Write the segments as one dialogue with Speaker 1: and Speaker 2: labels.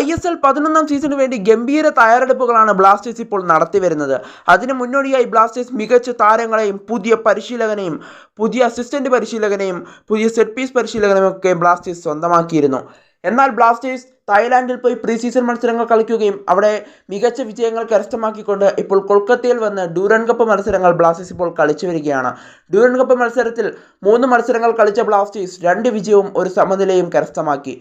Speaker 1: I S L പതിനൊന്നാം സീസണിന് വേണ്ടി ഗംഭീര തയ്യാറെടുപ്പുകളാണ് ബ്ലാസ്റ്റേഴ്സ് ഇപ്പോൾ നടത്തി വരുന്നത് അതിന് മുന്നോടിയായി ബ്ലാസ്റ്റേഴ്സ് മികച്ച താരങ്ങളെയും പുതിയ പരിശീലകനെയും പുതിയ അസിസ്റ്റന്റ് പരിശീലകനെയും പുതിയ സെറ്റ് പീസ് പരിശീലകനെയും ഒക്കെ ബ്ലാസ്റ്റേഴ്സ് സ്വന്തമാക്കിയിരുന്നു. എന്നാൽ ബ്ലാസ്റ്റേഴ്സ് തായ്ലാൻഡിൽ പോയി പ്രീ സീസൺ മത്സരങ്ങൾ കളിക്കുകയും അവിടെ മികച്ച വിജയങ്ങൾ കരസ്ഥമാക്കിക്കൊണ്ട് ഇപ്പോൾ കൊൽക്കത്തയിൽ വന്ന് ഡ്യൂറൻ കപ്പ് മത്സരങ്ങൾ ബ്ലാസ്റ്റേഴ്സ് ഇപ്പോൾ കളിച്ചു വരികയാണ്. ഡ്യൂറൻ കപ്പ് മത്സരത്തിൽ മൂന്ന് മത്സരങ്ങൾ കളിച്ച ബ്ലാസ്റ്റേഴ്സ് രണ്ട് വിജയവും ഒരു സമനിലയും കരസ്ഥമാക്കി.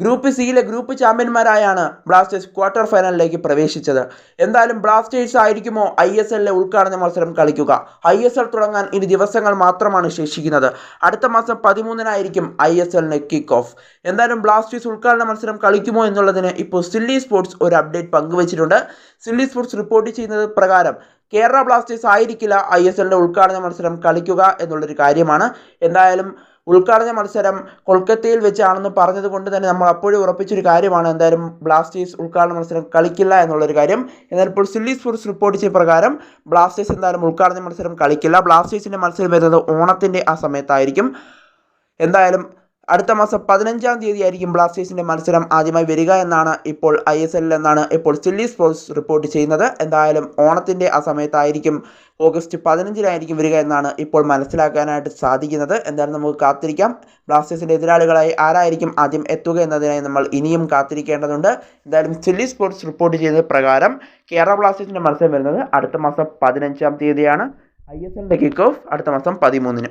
Speaker 1: ഗ്രൂപ്പ് സിയിലെ ഗ്രൂപ്പ് ചാമ്പ്യന്മാരായാണ് ബ്ലാസ്റ്റേഴ്സ് ക്വാർട്ടർ ഫൈനലിലേക്ക് പ്രവേശിച്ചത്. എന്തായാലും ബ്ലാസ്റ്റേഴ്സ് ആയിരിക്കുമോ ഐ എസ് എല്ലിലെ ഉദ്ഘാടന മത്സരം കളിക്കുക? ഐ എസ് എൽ തുടങ്ങാൻ ഇനി ദിവസങ്ങൾ മാത്രമാണ് ശേഷിക്കുന്നത്. അടുത്ത മാസം പതിമൂന്നിനായിരിക്കും ഐ എസ് എല്ലിന് കിക്ക് ഓഫ് എന്തായാലും ബ്ലാസ്റ്റേഴ്സ് ഉദ്ഘാടന മത്സരം കളിക്കുമോ എന്നുള്ളതിന് ഇപ്പോൾ സില്ലി സ്പോർട്സ് ഒരു അപ്ഡേറ്റ് പങ്കുവച്ചിട്ടുണ്ട്. സില്ലി സ്പോർട്സ് റിപ്പോർട്ട് ചെയ്യുന്നത് പ്രകാരം കേരള ബ്ലാസ്റ്റേഴ്സ് ആയിരിക്കില്ല ഐ എസ് എല്ലിന്റെ ഉദ്ഘാടന മത്സരം കളിക്കുക എന്നുള്ളൊരു കാര്യമാണ്. എന്തായാലും ഉദ്ഘാടന മത്സരം കൊൽക്കത്തയിൽ വെച്ചാണെന്ന് പറഞ്ഞത് കൊണ്ട് തന്നെ നമ്മൾ അപ്പോഴും ഉറപ്പിച്ചൊരു കാര്യമാണ്. എന്തായാലും ബ്ലാസ്റ്റേഴ്സ് ഉദ്ഘാടന മത്സരം കളിക്കില്ല എന്നുള്ളൊരു കാര്യം. എന്നാൽ ഇപ്പോൾ സില്ലി സ്പോർട്സ് റിപ്പോർട്ട് ചെയ്ത പ്രകാരം ബ്ലാസ്റ്റേഴ്സ് എന്തായാലും ഉദ്ഘാടന മത്സരം കളിക്കില്ല. ബ്ലാസ്റ്റേഴ്സിന്റെ മത്സരം വരുന്നത് ഓണത്തിന്റെ ആ സമയത്തായിരിക്കും. എന്തായാലും അടുത്ത മാസം പതിനഞ്ചാം തീയതി ആയിരിക്കും ബ്ലാസ്റ്റേഴ്സിന്റെ മത്സരം ആദ്യമായി വരിക എന്നാണ് ഇപ്പോൾ ഐ എസ് എല്ലിൽ എന്നാണ് ഇപ്പോൾ സില്ലി സ്പോർട്സ് റിപ്പോർട്ട് ചെയ്യുന്നത്. എന്തായാലും ഓണത്തിന്റെ ആ സമയത്തായിരിക്കും ഓഗസ്റ്റ് പതിനഞ്ചിനായിരിക്കും വരിക എന്നാണ് ഇപ്പോൾ മനസ്സിലാക്കാനായിട്ട് സാധിക്കുന്നത്. എന്തായാലും നമുക്ക് കാത്തിരിക്കാം. ബ്ലാസ്റ്റേഴ്സിന്റെ എതിരാളികളായി ആരായിരിക്കും ആദ്യം എത്തുക എന്നതിനായി നമ്മൾ ഇനിയും കാത്തിരിക്കേണ്ടതുണ്ട്. എന്തായാലും സില്ലി സ്പോർട്സ് റിപ്പോർട്ട് ചെയ്ത പ്രകാരം കേരള ബ്ലാസ്റ്റേഴ്സിന്റെ മത്സരം വരുന്നത് അടുത്ത മാസം പതിനഞ്ചാം തീയതിയാണ്. ഐ എസ് എല്ലിന്റെ കിക്ക് ഓഫ് അടുത്ത മാസം പതിമൂന്നിന്.